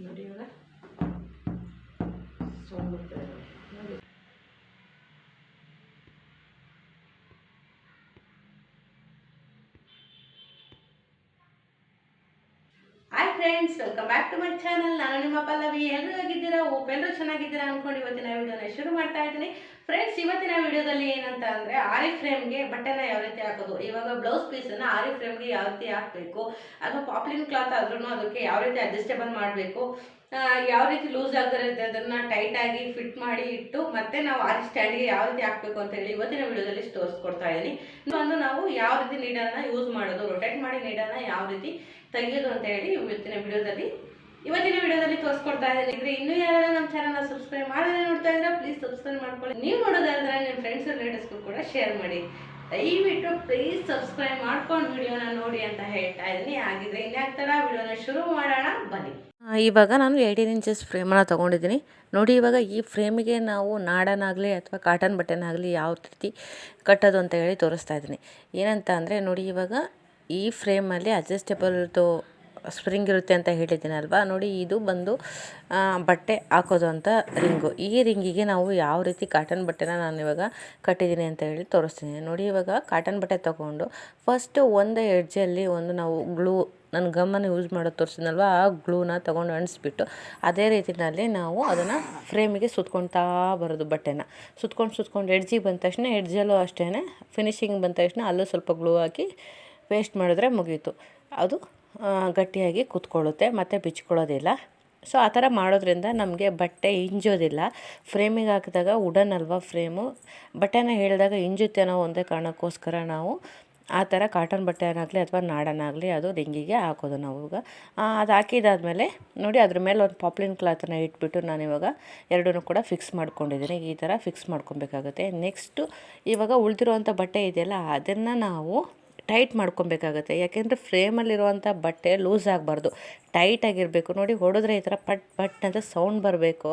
ನೋಡಿ ಇವಾಗ my channel ನಾನು ನಿಮ್ಮ ಪಲ್ಲವಿ. ಎಲ್ಲರೂ ಆಗಿದ್ದೀರಾ ಎಲ್ಲರೂ ಚೆನ್ನಾಗಿದ್ದೀರಾ ಅನ್ಕೊಂಡು ಇವತ್ತಿನ ವಿಡಿಯೋನ ಶುರು ಮಾಡ್ತಾ ಇದ್ದೀನಿ. ಫ್ರೆಂಡ್ಸ್ ಇವತ್ತಿನ ವಿಡಿಯೋದಲ್ಲಿ ಏನಂತ ಅಂದರೆ ಆರಿ ಫ್ರೇಮ್ಗೆ ಬಟ್ಟೆನ ಯಾವ ರೀತಿ ಹಾಕೋದು? ಇವಾಗ ಬ್ಲೌಸ್ ಪೀಸನ್ನು ಆರಿ ಫ್ರೇಮ್ಗೆ ಯಾವ ರೀತಿ ಹಾಕಬೇಕು? ಅಥವಾ ಪಾಪ್ಲಿನ್ ಕ್ಲಾತ್ ಆದ್ರೂ ಅದಕ್ಕೆ ಯಾವ ರೀತಿ ಅಡ್ಜಸ್ಟೇಬಲ್ ಮಾಡಬೇಕು? ಯಾವ ರೀತಿ ಲೂಸ್ ಅದನ್ನ ಅದನ್ನು ಟೈಟಾಗಿ ಫಿಟ್ ಮಾಡಿ ಇಟ್ಟು ಮತ್ತೆ ನಾವು ಆರಿ ಸ್ಟ್ಯಾಂಡ್ಗೆ ಯಾವ ರೀತಿ ಹಾಕಬೇಕು ಅಂತ ಹೇಳಿ ಇವತ್ತಿನ ವಿಡಿಯೋದಲ್ಲಿ ತೋರಿಸ್ಕೊಡ್ತಾ ಇದ್ದೀನಿ. ಒಂದು ನಾವು ಯಾವ ರೀತಿ ನೀಡನ್ನು ಯೂಸ್ ಮಾಡೋದು ರೊಟೇಟ್ ಮಾಡಿ ನೀಡನ್ನು ಯಾವ ರೀತಿ ತೆಗೆಯೋದು ಅಂತ ಹೇಳಿ ಇವತ್ತಿನ ವಿಡಿಯೋದಲ್ಲಿ ಇವತ್ತಿನ ವಿಡಿಯೋದಲ್ಲಿ ತೋರಿಸ್ಕೊಡ್ತಾ ಇದ್ದೀನಿ. ಇದ್ರೆ ಇನ್ನೂ ಯಾರು ನಮ್ಮ ಚಾನಲ್ನ ಸಬ್ಸ್ಕ್ರೈಬ್ ಮಾಡದೇ ನೋಡ್ತಾ ಇದ್ರೆ ಪ್ಲೀಸ್ ಸಬ್ಸ್ಕ್ರೈಬ್ ಮಾಡ್ಕೊಳ್ಳಿ. ನೀವು ನೋಡೋದಾದ್ರೆ ನಿಮ್ಮ ಫ್ರೆಂಡ್ಸ್ ರಿಲೇಟಿವ್ಸ್ಗೂ ಕೂಡ ಶೇರ್ ಮಾಡಿ. ದಯವಿಟ್ಟು ಪ್ಲೀಸ್ ಸಬ್ಸ್ಕ್ರೈಬ್ ಮಾಡ್ಕೊಂಡು ವಿಡಿಯೋನ ನೋಡಿ ಅಂತ ಹೇಳ್ತಾ ಇದ್ದೀನಿ. ಹಾಗಿದ್ರೆ ಇನ್ಯಾಗ್ತಾರ ವಿಡಿಯೋನ ಶುರು ಮಾಡೋಣ. ಬನ್ನಿ. ಇವಾಗ ನಾನು ಏಯ್ಟೀನ್ ಇಂಚಸ್ ಫ್ರೇಮನ್ನು ತೊಗೊಂಡಿದ್ದೀನಿ. ನೋಡಿ ಇವಾಗ ಈ ಫ್ರೇಮಿಗೆ ನಾವು ನಾಡನಾಗಲಿ ಅಥವಾ ಕಾಟನ್ ಬಟ್ಟೆನಾಗಲಿ ಯಾವ ರೀತಿ ಕಟ್ಟೋದು ಅಂತ ಹೇಳಿ ತೋರಿಸ್ತಾ ಇದ್ದೀನಿ. ಏನಂತ ಅಂದರೆ ನೋಡಿ ಇವಾಗ ಈ ಫ್ರೇಮಲ್ಲಿ ಅಡ್ಜಸ್ಟೇಬಲ್ದು ಸ್ಪ್ರಿಂಗ್ ಇರುತ್ತೆ ಅಂತ ಹೇಳಿದ್ದೀನಲ್ವ? ನೋಡಿ, ಇದು ಬಂದು ಬಟ್ಟೆ ಹಾಕೋದು ಅಂತ ರಿಂಗು. ಈ ರಿಂಗಿಗೆ ನಾವು ಯಾವ ರೀತಿ ಕಾಟನ್ ಬಟ್ಟೆನ ನಾನು ಇವಾಗ ಕಟ್ಟಿದ್ದೀನಿ ಅಂತ ಹೇಳಿ ತೋರಿಸ್ತೀನಿ. ನೋಡಿ, ಇವಾಗ ಕಾಟನ್ ಬಟ್ಟೆ ತೊಗೊಂಡು ಫಸ್ಟು ಒಂದು ಎಡ್ಜಲ್ಲಿ ಒಂದು ನಾವು ಗ್ಲೂ ನಾನು ಗಮ್ಮನ್ನು ಯೂಸ್ ಮಾಡೋದು ತೋರಿಸಿದ್ನಲ್ವ? ಆ ಗ್ಲೂನ ತೊಗೊಂಡು ಅಂಟಿಸ್ಬಿಟ್ಟು ಅದೇ ರೀತಿಯಲ್ಲಿ ನಾವು ಅದನ್ನು ಫ್ರೇಮಿಗೆ ಸುತ್ಕೊಳ್ತಾ ಬರೋದು ಬಟ್ಟೆನ. ಸುತ್ಕೊಂಡು ಸುತ್ಕೊಂಡು ಎಡ್ಜಿಗೆ ಬಂದ ತಕ್ಷಣ ಎಡ್ಜಲ್ಲೂ ಅಷ್ಟೇ ಫಿನಿಶಿಂಗ್ ಬಂದ ತಕ್ಷಣ ಅಲ್ಲೂ ಸ್ವಲ್ಪ ಗ್ಲೂ ಹಾಕಿ ಪೇಸ್ಟ್ ಮಾಡಿದ್ರೆ ಮುಗೀತು. ಅದು ಗಟ್ಟಿಯಾಗಿ ಕೂತ್ಕೊಳ್ಳುತ್ತೆ ಮತ್ತು ಬಿಚ್ಕೊಳ್ಳೋದಿಲ್ಲ. ಸೊ ಆ ಥರ ಮಾಡೋದ್ರಿಂದ ನಮಗೆ ಬಟ್ಟೆ ಇಂಜೋದಿಲ್ಲ. ಫ್ರೇಮಿಗೆ ಹಾಕಿದಾಗ ವುಡನ್ ಅಲ್ವಾ ಫ್ರೇಮು ಬಟ್ಟೆನ ಹೇಳಿದಾಗ ಇಂಜುತ್ತೆ ಅನ್ನೋ ಒಂದೇ ಕಾರಣಕ್ಕೋಸ್ಕರ ನಾವು ಆ ಥರ ಕಾಟನ್ ಬಟ್ಟೆನಾಗಲಿ ಅಥವಾ ನಾಡನಾಗಲಿ ಅದು ರಿಂಗಿಗೆ ಹಾಕೋದು ನಾವು ಆ, ಅದು ಹಾಕಿದಾದ್ಮೇಲೆ ನೋಡಿ ಅದ್ರ ಮೇಲೆ ಒಂದು ಪಾಪ್ಲಿನ್ ಕ್ಲಾತನ್ನು ಇಟ್ಬಿಟ್ಟು ನಾನು ಇವಾಗ ಎರಡೂ ಕೂಡ ಫಿಕ್ಸ್ ಮಾಡ್ಕೊಂಡಿದ್ದೀನಿ. ಈ ಥರ ಫಿಕ್ಸ್ ಮಾಡ್ಕೊಬೇಕಾಗುತ್ತೆ. ನೆಕ್ಸ್ಟು ಇವಾಗ ಉಳಿದಿರುವಂಥ ಬಟ್ಟೆ ಇದೆಯಲ್ಲ ಅದನ್ನು ನಾವು ಟೈಟ್ ಮಾಡ್ಕೊಬೇಕಾಗತ್ತೆ. ಯಾಕೆಂದರೆ ಫ್ರೇಮಲ್ಲಿರುವಂಥ ಬಟ್ಟೆ ಲೂಸ್ ಆಗಬಾರ್ದು. ಟೈಟ್ ಆಗಿರಬೇಕು. ನೋಡಿ ಹೊಡೆದ್ರೆ ಈ ಥರ ಪಟ್ ಪಟ್ ಅಂತ ಸೌಂಡ್ ಬರಬೇಕು.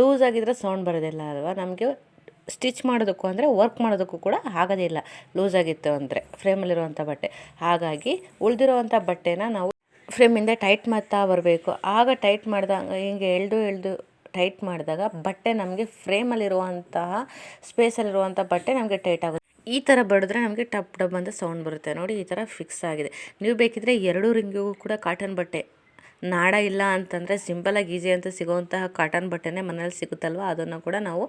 ಲೂಸ್ ಆಗಿದ್ರೆ ಸೌಂಡ್ ಬರೋದಿಲ್ಲ ಅಲ್ವಾ? ನಮಗೆ ಸ್ಟಿಚ್ ಮಾಡೋದಕ್ಕೂ ಅಂದರೆ ವರ್ಕ್ ಮಾಡೋದಕ್ಕೂ ಕೂಡ ಆಗೋದಿಲ್ಲ ಲೂಸ್ ಆಗಿತ್ತು ಅಂದರೆ ಫ್ರೇಮಲ್ಲಿರುವಂಥ ಬಟ್ಟೆ. ಹಾಗಾಗಿ ಉಳಿದಿರುವಂಥ ಬಟ್ಟೆನ ನಾವು ಫ್ರೇಮಿಂದ ಟೈಟ್ ಮಾಡ್ತಾ ಬರಬೇಕು. ಆಗ ಟೈಟ್ ಮಾಡಿದಾಗ ಹಿಂಗೆ ಎಳ್ದು ಎಳ್ದು ಟೈಟ್ ಮಾಡಿದಾಗ ಬಟ್ಟೆ ನಮಗೆ ಫ್ರೇಮಲ್ಲಿರುವಂತಹ ಸ್ಪೇಸಲ್ಲಿರುವಂಥ ಬಟ್ಟೆ ನಮಗೆ ಟೈಟ್ ಆಗುತ್ತೆ. ಈ ಥರ ಬಡಿದ್ರೆ ನಮಗೆ ಟಪ್ ಡಬ್ ಅಂತ ಸೌಂಡ್ ಬರುತ್ತೆ. ನೋಡಿ ಈ ಥರ ಫಿಕ್ಸ್ ಆಗಿದೆ. ನೀವು ಬೇಕಿದ್ರೆ ಎರಡು ರಿಂಗಿಗೂ ಕೂಡ ಕಾಟನ್ ಬಟ್ಟೆ. ನಾಡ ಇಲ್ಲ ಅಂತಂದರೆ ಸಿಂಪಲಾಗಿ ಈಸಿ ಅಂತ ಸಿಗೋವಂತಹ ಕಾಟನ್ ಬಟ್ಟೆನೇ ಮನೇಲಿ ಸಿಗುತ್ತಲ್ವ? ಅದನ್ನು ಕೂಡ ನಾವು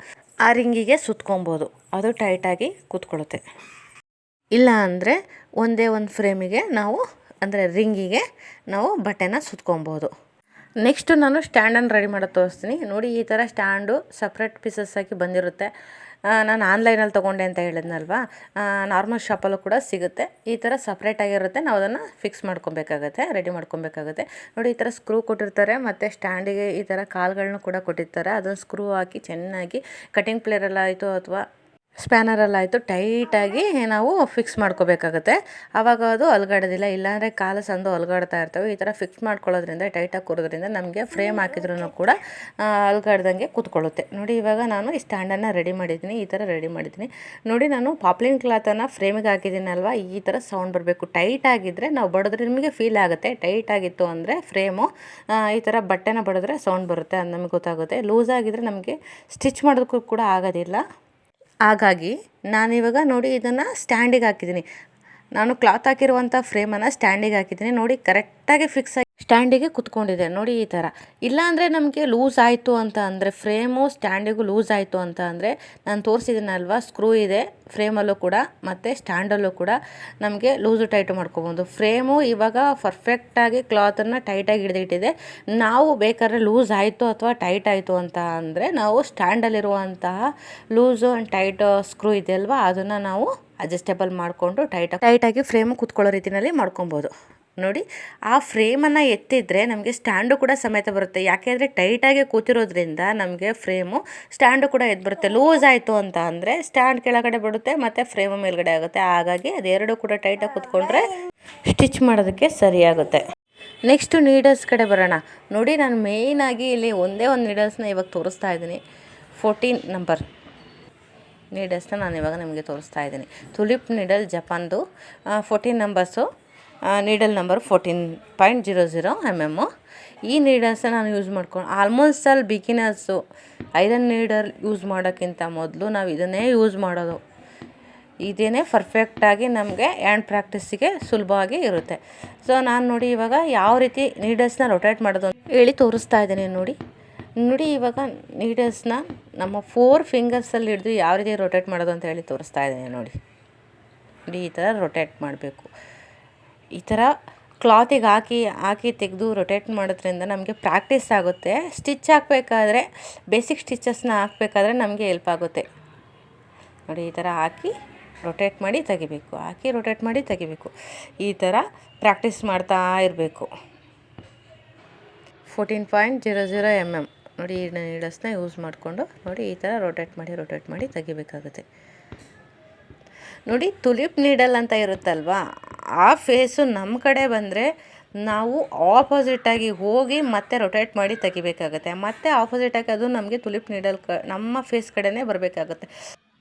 ಆ ರಿಂಗಿಗೆ ಸುತ್ಕೊಬೋದು. ಅದು ಟೈಟಾಗಿ ಕೂತ್ಕೊಳ್ಳುತ್ತೆ. ಇಲ್ಲ ಅಂದರೆ ಒಂದೇ ಒಂದು ಫ್ರೇಮಿಗೆ ನಾವು ಅಂದರೆ ರಿಂಗಿಗೆ ನಾವು ಬಟ್ಟೆನ ಸುತ್ಕೊಬೋದು. ನೆಕ್ಸ್ಟು ನಾನು ಸ್ಟ್ಯಾಂಡನ್ನು ರೆಡಿ ಮಾಡೋದು ತೋರಿಸ್ತೀನಿ. ನೋಡಿ ಈ ಥರ ಸ್ಟ್ಯಾಂಡು ಸಪ್ರೇಟ್ ಪೀಸಸ್ ಆಗಿ ಬಂದಿರುತ್ತೆ. ನಾನು ಆನ್ಲೈನಲ್ಲಿ ತೊಗೊಂಡೆ ಅಂತ ಹೇಳಿದ್ನಲ್ವಾ? ನಾರ್ಮಲ್ ಶಾಪಲ್ಲೂ ಕೂಡ ಸಿಗುತ್ತೆ. ಈ ಥರ ಸಪ್ರೇಟಾಗಿರುತ್ತೆ ನಾವು ಅದನ್ನು ಫಿಕ್ಸ್ ಮಾಡ್ಕೊಬೇಕಾಗತ್ತೆ ರೆಡಿ ಮಾಡ್ಕೊಬೇಕಾಗತ್ತೆ. ನೋಡಿ, ಈ ಥರ ಸ್ಕ್ರೂ ಕೊಟ್ಟಿರ್ತಾರೆ, ಮತ್ತು ಸ್ಟ್ಯಾಂಡಿಗೆ ಈ ಥರ ಕಾಲ್ಗಳನ್ನೂ ಕೂಡ ಕೊಟ್ಟಿರ್ತಾರೆ. ಅದನ್ನು ಸ್ಕ್ರೂ ಹಾಕಿ ಚೆನ್ನಾಗಿ ಕಟಿಂಗ್ ಪ್ಲೇರಲ್ಲಾಯಿತು ಅಥವಾ ಸ್ಪ್ಯಾನರಲ್ಲಾಯಿತು, ಟೈಟಾಗಿ ನಾವು ಫಿಕ್ಸ್ ಮಾಡ್ಕೋಬೇಕಾಗುತ್ತೆ. ಆವಾಗ ಅದು ಅಲ್ಗಾಡೋದಿಲ್ಲ, ಇಲ್ಲಾಂದರೆ ಕಾಲು ಸಂದು ಅಲ್ಗಾಡ್ತಾ ಇರ್ತವೆ. ಈ ಥರ ಫಿಕ್ಸ್ ಮಾಡ್ಕೊಳ್ಳೋದ್ರಿಂದ, ಟೈಟಾಗಿ ಕೂರೋದ್ರಿಂದ ನಮಗೆ ಫ್ರೇಮ್ ಹಾಕಿದ್ರೂ ಕೂಡ ಅಲ್ಗಾಡ್ದಂಗೆ ಕೂತ್ಕೊಳ್ಳುತ್ತೆ. ನೋಡಿ, ಇವಾಗ ನಾನು ಈ ಸ್ಟ್ಯಾಂಡನ್ನು ರೆಡಿ ಮಾಡಿದ್ದೀನಿ, ಈ ಥರ ರೆಡಿ ಮಾಡಿದ್ದೀನಿ. ನೋಡಿ, ನಾನು ಪಾಪ್ಲಿನ್ ಕ್ಲಾತನ್ನು ಫ್ರೇಮಿಗೆ ಹಾಕಿದ್ದೀನಲ್ವ, ಈ ಥರ ಸೌಂಡ್ ಬರಬೇಕು. ಟೈಟ್ ಆಗಿದ್ದರೆ ನಾವು ಬಡಿದ್ರೆ ನಿಮಗೆ ಫೀಲ್ ಆಗುತ್ತೆ. ಟೈಟ್ ಆಗಿತ್ತು ಅಂದರೆ ಫ್ರೇಮು ಈ ಥರ ಬಟ್ಟೆನ ಬಡಿದ್ರೆ ಸೌಂಡ್ ಬರುತ್ತೆ ಅದು ನಮಗೆ ಗೊತ್ತಾಗುತ್ತೆ. ಲೂಸ್ ಆಗಿದ್ದರೆ ನಮಗೆ ಸ್ಟಿಚ್ ಮಾಡೋದಕ್ಕೂ ಕೂಡ ಆಗೋದಿಲ್ಲ. ಹಾಗಾಗಿ ನಾನಿವಾಗ ನೋಡಿ ಇದನ್ನು ಸ್ಟ್ಯಾಂಡಿಗೆ ಹಾಕಿದ್ದೀನಿ. ನಾನು ಕ್ಲಾತ್ ಹಾಕಿರುವಂಥ ಫ್ರೇಮನ್ನು ಸ್ಟ್ಯಾಂಡಿಗೆ ಹಾಕಿದ್ದೀನಿ. ನೋಡಿ ಕರೆಕ್ಟಾಗಿ ಫಿಕ್ಸ್ ಆಗಿ ಸ್ಟ್ಯಾಂಡಿಗೆ ಕುತ್ಕೊಂಡಿದೆ. ನೋಡಿ ಈ ಥರ ಇಲ್ಲಾಂದರೆ ನಮಗೆ ಲೂಸ್ ಆಯಿತು ಅಂತ ಅಂದರೆ, ಫ್ರೇಮು ಸ್ಟ್ಯಾಂಡಿಗೂ ಲೂಸ್ ಆಯಿತು ಅಂತ ಅಂದರೆ, ನಾನು ತೋರಿಸಿದ್ದೀನಲ್ವ ಸ್ಕ್ರೂ ಇದೆ, ಫ್ರೇಮಲ್ಲೂ ಕೂಡ, ಮತ್ತು ಸ್ಟ್ಯಾಂಡಲ್ಲೂ ಕೂಡ ನಮಗೆ ಲೂಸು ಟೈಟು ಮಾಡ್ಕೊಬೋದು. ಫ್ರೇಮು ಇವಾಗ ಪರ್ಫೆಕ್ಟಾಗಿ ಕ್ಲಾತನ್ನು ಟೈಟಾಗಿ ಹಿಡಿದಿಟ್ಟಿದೆ. ನಾವು ಬೇಕಾದ್ರೆ ಲೂಸ್ ಆಯಿತು ಅಥವಾ ಟೈಟ್ ಆಯಿತು ಅಂತ ಅಂದರೆ, ನಾವು ಸ್ಟ್ಯಾಂಡಲ್ಲಿರುವಂತಹ ಲೂಸು ಆ್ಯಂಡ್ ಟೈಟ್ ಸ್ಕ್ರೂ ಇದೆಯಲ್ವ ಅದನ್ನು ನಾವು ಅಡ್ಜಸ್ಟೇಬಲ್ ಮಾಡಿಕೊಂಡು ಟೈಟ್ ಟೈಟಾಗಿ ಫ್ರೇಮು ಕುತ್ಕೊಳ್ಳೋ ರೀತಿಯಲ್ಲಿ ಮಾಡ್ಕೊಬೋದು. ನೋಡಿ, ಆ ಫ್ರೇಮನ್ನು ಎತ್ತಿದ್ರೆ ನಮಗೆ ಸ್ಟ್ಯಾಂಡು ಕೂಡ ಸಮೇತ ಬರುತ್ತೆ. ಯಾಕೆಂದರೆ ಟೈಟಾಗಿ ಕೂತಿರೋದ್ರಿಂದ ನಮಗೆ ಫ್ರೇಮು ಸ್ಟ್ಯಾಂಡು ಕೂಡ ಎದ್ದು ಬರುತ್ತೆ. ಲೂಸ್ ಆಯಿತು ಅಂತ ಅಂದರೆ ಸ್ಟ್ಯಾಂಡ್ ಕೆಳಗಡೆ ಬಿಡುತ್ತೆ ಮತ್ತು ಫ್ರೇಮು ಮೇಲ್ಗಡೆ ಆಗುತ್ತೆ. ಹಾಗಾಗಿ ಅದೆರಡು ಕೂಡ ಟೈಟಾಗಿ ಕೂತ್ಕೊಂಡ್ರೆ ಸ್ಟಿಚ್ ಮಾಡೋದಕ್ಕೆ ಸರಿಯಾಗುತ್ತೆ ನೆಕ್ಸ್ಟು ನೀಡಲ್ಸ್ ಕಡೆ ಬರೋಣ. ನೋಡಿ, ನಾನು ಮೇಯ್ನಾಗಿ ಇಲ್ಲಿ ಒಂದೇ ಒಂದು ನೀಡಲ್ಸ್ನ ಇವಾಗ ತೋರಿಸ್ತಾ ಇದ್ದೀನಿ. ಫೋರ್ಟೀನ್ ನಂಬರ್ ನೀಡಲ್ಸ್ನ ನಾನು ಇವಾಗ ನಿಮಗೆ ತೋರಿಸ್ತಾ ಇದ್ದೀನಿ. Tulip needle ಜಪಾನ್ದು fourteen numbers. Needle number fourteen point zero zero M M ಈ ನೀಡಲ್ಸ್ನ ನಾನು ಯೂಸ್ ಮಾಡ್ಕೊಂಡು ಆಲ್ಮೋಸ್ಟ್ ಅಲ್ಲಿ ಬಿಗಿನರ್ಸು ಐರನ್ ನೀಡಲ್ ಯೂಸ್ ಮಾಡೋಕ್ಕಿಂತ ಮೊದಲು ನಾವು ಇದನ್ನೇ ಯೂಸ್ ಮಾಡೋದು. ಇದೇನೇ ಪರ್ಫೆಕ್ಟಾಗಿ ನಮಗೆ ಹ್ಯಾಂಡ್ ಪ್ರಾಕ್ಟೀಸಿಗೆ ಸುಲಭವಾಗಿ ಇರುತ್ತೆ. ಸೊ ನಾನು ನೋಡಿ ಇವಾಗ ಯಾವ ರೀತಿ ನೀಡಲ್ಸ್ನ ರೊಟೇಟ್ ಮಾಡೋದು ಅಂತ ಹೇಳಿ ತೋರಿಸ್ತಾ ಇದ್ದೀನಿ ನೋಡಿ. ನೋಡಿ ಇವಾಗ ನೀಡಲ್ಸ್ನ ನಮ್ಮ ಫೋರ್ ಫಿಂಗರ್ಸಲ್ಲಿ ಹಿಡಿದು ಯಾವ ರೀತಿ ರೊಟೇಟ್ ಮಾಡೋದು ಅಂತ ಹೇಳಿ ತೋರಿಸ್ತಾ ಇದ್ದೀನಿ ನೋಡಿ. ನೋಡಿ ಈ ಥರ ರೊಟೇಟ್ ಮಾಡಬೇಕು. ಈ ಥರ ಕ್ಲಾತಿಗೆ ಹಾಕಿ ಹಾಕಿ ತೆಗೆದು ರೊಟೇಟ್ ಮಾಡೋದ್ರಿಂದ ನಮಗೆ ಪ್ರಾಕ್ಟೀಸ್ ಆಗುತ್ತೆ. ಸ್ಟಿಚ್ ಹಾಕಬೇಕಾದ್ರೆ ಬೇಸಿಕ್ ಸ್ಟಿಚಸ್ನ ಹಾಕಬೇಕಾದ್ರೆ ನಮಗೆ ಹೆಲ್ಪ್ ಆಗುತ್ತೆ. ನೋಡಿ, ಈ ಥರ ಹಾಕಿ ರೊಟೇಟ್ ಮಾಡಿ ತೆಗಿಬೇಕು. ಹಾಕಿ ರೊಟೇಟ್ ಮಾಡಿ ತೆಗಿಬೇಕು. ಈ ಥರ ಪ್ರಾಕ್ಟೀಸ್ ಮಾಡ್ತಾ ಇರಬೇಕು. Fourteen point zero zero M M ನೋಡಿ, ಈ ನೀಡಲ್ಸ್ನ ಯೂಸ್ ಮಾಡಿಕೊಂಡು, ನೋಡಿ, ಈ ಥರ ರೊಟೇಟ್ ಮಾಡಿ ರೊಟೇಟ್ ಮಾಡಿ ತೆಗಿಬೇಕಾಗುತ್ತೆ. ನೋಡಿ ತುಲಿಪ್ ನೀಡಲ್ ಅಂತ ಇರುತ್ತಲ್ವಾ? ಆ ಫೇಸು ನಮ್ಮ ಕಡೆ ಬಂದರೆ ನಾವು ಆಪೋಸಿಟಾಗಿ ಹೋಗಿ ಮತ್ತೆ ರೊಟೇಟ್ ಮಾಡಿ ತೆಗಿಬೇಕಾಗತ್ತೆ. ಮತ್ತೆ ಆಪೋಸಿಟಾಗಿ ಅದು ನಮಗೆ ತುಲಿಪ್ ನೀಡಲ್ ಕ, ನಮ್ಮ ಫೇಸ್ ಕಡೆನೇ ಬರಬೇಕಾಗತ್ತೆ.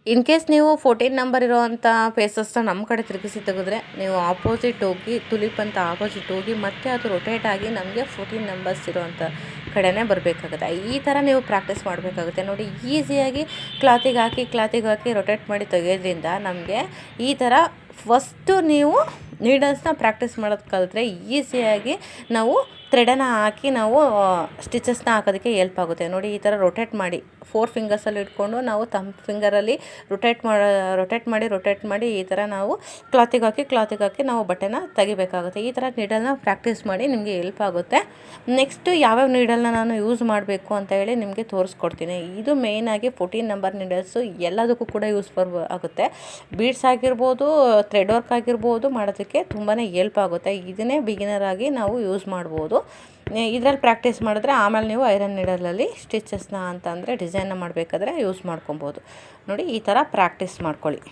ಇನ್ ಕೇಸ್ ನೀವು ಫೋರ್ಟೀನ್ ನಂಬರ್ ಇರೋವಂಥ ಫೇಸಸ್ನ ನಮ್ಮ ಕಡೆ ತಿರುಗಿಸಿ ತೆಗೆದ್ರೆ ನೀವು ಆಪೋಸಿಟ್ ಹೋಗಿ ತುಲಿಪ್ ಅಂತ ಆಪೋಸಿಟ್ ಹೋಗಿ ಮತ್ತೆ ಅದು ರೊಟೇಟ್ ಆಗಿ ನಮಗೆ ಫೋರ್ಟೀನ್ ನಂಬರ್ಸ್ ಇರೋವಂಥ ಕಡೆನೇ ಬರಬೇಕಾಗುತ್ತೆ. ಈ ಥರ ನೀವು ಪ್ರಾಕ್ಟೀಸ್ ಮಾಡಬೇಕಾಗುತ್ತೆ. ನೋಡಿ ಈಸಿಯಾಗಿ ಕ್ಲಾತಿಗೆ ಹಾಕಿ ಕ್ಲಾತಿಗೆ ಹಾಕಿ ರೊಟೇಟ್ ಮಾಡಿ ತೆಗೆಯೋದ್ರಿಂದ ನಮಗೆ ಈ ಥರ ಫಸ್ಟು ನೀವು ನೀಡಲ್ಸ್ನ ಪ್ರಾಕ್ಟೀಸ್ ಮಾಡೋದು ಕಲಿತ್ರೆ ಈಸಿಯಾಗಿ ನಾವು ಥ್ರೆಡನ್ನು ಹಾಕಿ ನಾವು ಸ್ಟಿಚಸ್ನ ಹಾಕೋದಕ್ಕೆ ಹೆಲ್ಪ್ ಆಗುತ್ತೆ. ನೋಡಿ, ಈ ಥರ ರೊಟೇಟ್ ಮಾಡಿ ಫೋರ್ ಫಿಂಗರ್ಸಲ್ಲಿ ಇಟ್ಕೊಂಡು ನಾವು ತಮ್ಮ ಫಿಂಗರಲ್ಲಿ ರೊಟೇಟ್ ಮಾಡಿ ರೊಟೇಟ್ ಮಾಡಿ ರೊಟೇಟ್ ಮಾಡಿ ಈ ಥರ ನಾವು ಕ್ಲಾತಿಗೆ ಹಾಕಿ ಕ್ಲಾತಿಗೆ ಹಾಕಿ ನಾವು ಬಟ್ಟೆನ ತೆಗಿಬೇಕಾಗುತ್ತೆ. ಈ ಥರ ನೀಡಲ್ನ ಪ್ರಾಕ್ಟೀಸ್ ಮಾಡಿ ನಿಮಗೆ ಹೆಲ್ಪ್ ಆಗುತ್ತೆ. ನೆಕ್ಸ್ಟು ಯಾವ್ಯಾವ ನೀಡಲ್ನ ನಾನು ಯೂಸ್ ಮಾಡಬೇಕು ಅಂತ ಹೇಳಿ ನಿಮಗೆ ತೋರಿಸ್ಕೊಡ್ತೀನಿ. ಇದು ಮೇಯ್ನಾಗಿ ಫೋರ್ಟೀನ್ ನಂಬರ್ ನೀಡಲ್ಸು ಎಲ್ಲದಕ್ಕೂ ಕೂಡ ಯೂಸ್ ಬರ್ ಆಗುತ್ತೆ. ಬೀಡ್ಸ್ ಆಗಿರ್ಬೋದು ಥ್ರೆಡ್ ವರ್ಕ್ ಆಗಿರ್ಬೋದು, ಮಾಡೋದಕ್ಕೆ ತುಂಬಾ ಹೆಲ್ಪ್ ಆಗುತ್ತೆ. ಇದನ್ನೇ ಬಿಗಿನರ್ ಆಗಿ ನಾವು ಯೂಸ್ ಮಾಡ್ಬೋದು. ಇದರಲ್ಲಿ ಪ್ರಾಕ್ಟೀಸ್ ಮಾಡಿದ್ರೆ ಆಮೇಲೆ ನೀವು ಐರನ್ ನೀಡಲಲ್ಲಿ ಸ್ಟಿಚಸ್ನ ಅಂತಂದರೆ ಡಿಸೈನ್ನ ಮಾಡಬೇಕಾದ್ರೆ ಯೂಸ್ ಮಾಡ್ಕೊಬೋದು. ನೋಡಿ, ಈ ಥರ ಪ್ರಾಕ್ಟೀಸ್ ಮಾಡ್ಕೊಳ್ಳಿ.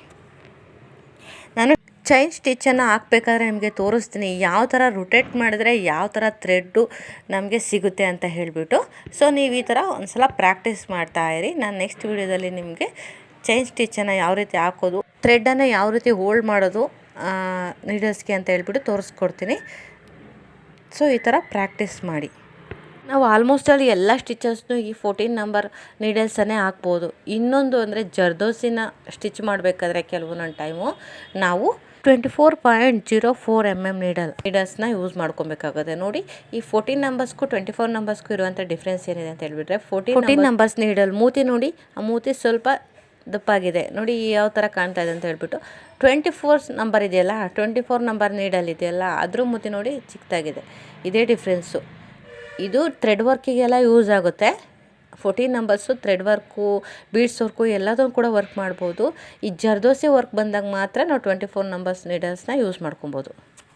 ನಾನು ಚೈನ್ ಸ್ಟಿಚ್ಚನ್ನು ಹಾಕ್ಬೇಕಾದ್ರೆ ನಿಮಗೆ ತೋರಿಸ್ತೀನಿ ಯಾವ ಥರ ರೊಟೇಟ್ ಮಾಡಿದ್ರೆ ಯಾವ ಥರ ಥ್ರೆಡ್ಡು ನಮಗೆ ಸಿಗುತ್ತೆ ಅಂತ ಹೇಳಿಬಿಟ್ಟು. ಸೊ ನೀವು ಈ ಥರ ಒಂದು ಸಲ ಪ್ರಾಕ್ಟೀಸ್ ಇರಿ. ನಾನು ನೆಕ್ಸ್ಟ್ ವೀಡಿಯೋದಲ್ಲಿ ನಿಮಗೆ ಚೈನ್ ಸ್ಟಿಚ್ಚನ್ನು ಯಾವ ರೀತಿ ಹಾಕೋದು ಥ್ರೆಡ್ಡನ್ನು ಯಾವ ರೀತಿ ಹೋಲ್ಡ್ ಮಾಡೋದು ನೀಡಲ್ಸ್ಗೆ ಅಂತ ಹೇಳ್ಬಿಟ್ಟು ತೋರಿಸ್ಕೊಡ್ತೀನಿ. ಸೊ ಈ ಥರ ಪ್ರಾಕ್ಟೀಸ್ ಮಾಡಿ. ನಾವು ಆಲ್ಮೋಸ್ಟ್ ಅಲ್ಲಿ ಎಲ್ಲ ಸ್ಟಿಚಸ್ನು ಈ ಫೋರ್ಟೀನ್ ನಂಬರ್ ನೀಡಲ್ಸನ್ನೇ ಹಾಕ್ಬೋದು. ಇನ್ನೊಂದು ಅಂದರೆ ಜರ್ದೋಸಿನ ಸ್ಟಿಚ್ ಮಾಡಬೇಕಾದ್ರೆ ಕೆಲವೊಂದು ಟೈಮು ನಾವು twenty four point zero four M M needle ನೀಡಲ್ಸ್ನ use ಮಾಡ್ಕೊಬೇಕಾಗುತ್ತೆ. ನೋಡಿ ಈ ಫೋರ್ಟೀನ್ ನಂಬರ್ಸ್ಗೂ ಟ್ವೆಂಟಿ ಫೋರ್ ನಂಬರ್ಸ್ಗೂ ಇರುವಂಥ ಡಿಫ್ರೆನ್ಸ್ ಏನಿದೆ ಅಂತ ಹೇಳಿಬಿಟ್ರೆ ಫೋರ್ಟೀನ್ ಫೋರ್ಟೀನ್ ನಂಬರ್ಸ್ ನೀಡಲ್ ಮೂತಿ ನೋಡಿ ಆ ಮೂತಿ ಸ್ವಲ್ಪ ದಪ್ಪಾಗಿದೆ. ನೋಡಿ ಯಾವ ಥರ ಕಾಣ್ತಾ ಇದೆ ಅಂತ ಹೇಳ್ಬಿಟ್ಟು ಟ್ವೆಂಟಿ ಫೋರ್ ನಂಬರ್ ಇದೆಯಲ್ಲ ಟ್ವೆಂಟಿ ಫೋರ್ ನಂಬರ್ ನೀಡಲ್ ಇದೆಯಲ್ಲ ಅದ್ರ ಮೂತಿ ನೋಡಿ ಚಿಕ್ಕದಾಗಿದೆ. ಇದೇ ಡಿಫ್ರೆನ್ಸು ಇದು ಥ್ರೆಡ್ ವರ್ಕಿಗೆಲ್ಲ ಯೂಸ್ ಆಗುತ್ತೆ. Fourteen numbers thread work beads work ಎಲ್ಲದನ್ನು ಕೂಡ ವರ್ಕ್ ಮಾಡ್ಬೋದು. ಈ ಜರ್ದೋಸಿ ವರ್ಕ್ ಬಂದಾಗ ಮಾತ್ರ ನಾವು ಟ್ವೆಂಟಿ ಫೋರ್ ನಂಬರ್ಸ್ ನೀಡಲ್ಸ್ನ ಯೂಸ್ ಮಾಡ್ಕೊಬೋದು.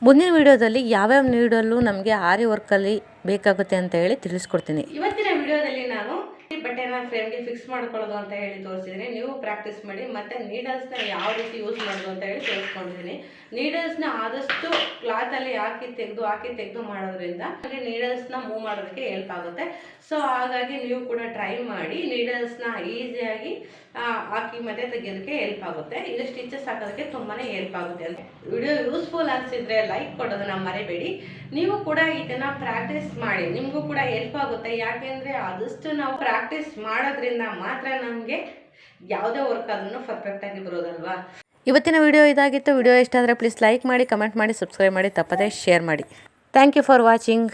ಮುಂದಿನ ವೀಡಿಯೋದಲ್ಲಿ ಯಾವ್ಯಾವ ನೀಡಲ್ಲೂ ನಮಗೆ ಆರಿ ವರ್ಕಲ್ಲಿ ಬೇಕಾಗುತ್ತೆ ಅಂತ ಹೇಳಿ ತಿಳಿಸ್ಕೊಡ್ತೀನಿ ಇವತ್ತಿನ ವಿಡಿಯೋದಲ್ಲಿ ನಾನು ಈ ಬಟ್ಟೆನ ಫ್ರೇಮ್ಗೆ ಫಿಕ್ಸ್ ಮಾಡ್ಕೊಳ್ಳೋದು ಅಂತ ಹೇಳಿ ತೋರಿಸಿದ್ರಿ ನೀವು ಪ್ರಾಕ್ಟೀಸ್ ಮಾಡಿ, ಮತ್ತೆ ನೀಡಲ್ಸ್ನ ಯಾವ ರೀತಿ ಯೂಸ್ ಮಾಡೋದು ಅಂತ ಹೇಳಿ ತೋರಿಸ್ಕೊಂಡಿದ್ದೀನಿ ನೀಡಲ್ಸ್ನ ಆದಷ್ಟು ಕ್ಲಾತಲ್ಲಿ ಹಾಕಿ ತೆಗೆದು ಹಾಕಿ ತೆಗೆದು ಮಾಡೋದ್ರಿಂದ ಹಾಗೆ ನೀಡಲ್ಸ್ನ ಮೂವ್ ಮಾಡೋದಕ್ಕೆ ಹೆಲ್ಪ್ ಆಗುತ್ತೆ. ಸೊ ಹಾಗಾಗಿ ನೀವು ಕೂಡ ಟ್ರೈ ಮಾಡಿ ನೀಡಲ್ಸ್ನ ಈಸಿಯಾಗಿ ಹಾಕಿ ಮತ್ತೆ ತೆಗೆಯೋದಕ್ಕೆ ಹೆಲ್ಪ್ ಆಗುತ್ತೆ. ಇದು ಸ್ಟಿಚಸ್ ಹಾಕೋದಕ್ಕೆ ತುಂಬಾ ಹೆಲ್ಪ್ ಆಗುತ್ತೆ ವಿಡಿಯೋ ಯೂಸ್ಫುಲ್ ಅನಿಸಿದ್ರೆ ಲೈಕ್ ಕೊಡೋದನ್ನ ಮರಿಬೇಡಿ. ನೀವು ಕೂಡ ಇದನ್ನ ಪ್ರಾಕ್ಟೀಸ್ ಮಾಡಿ. ನಿಮಗೂ ಕೂಡ ಹೆಲ್ಪ್ ಆಗುತ್ತೆ. ಯಾಕೆಂದ್ರೆ ಆದಷ್ಟು ನಾವು ಪ್ರಾಕ್ಟೀಸ್ ಮಾಡೋದ್ರಿಂದ ಮಾತ್ರ ನಮಗೆ ಯಾವುದೇ ವರ್ಕ್ ಅದನ್ನು ಪರ್ಫೆಕ್ಟ್ ಆಗಿ ಬರೋದಲ್ವಾ? ಇವತ್ತಿನ ವಿಡಿಯೋ ಇದಾಗಿತ್ತು. ವಿಡಿಯೋ ಇಷ್ಟ ಆದರೆ ಪ್ಲೀಸ್ ಲೈಕ್ ಮಾಡಿ ಕಮೆಂಟ್ ಮಾಡಿ ಸಬ್ಸ್ಕ್ರೈಬ್ ಮಾಡಿ. ತಪ್ಪದೇ ಶೇರ್ ಮಾಡಿ. Thank you for watching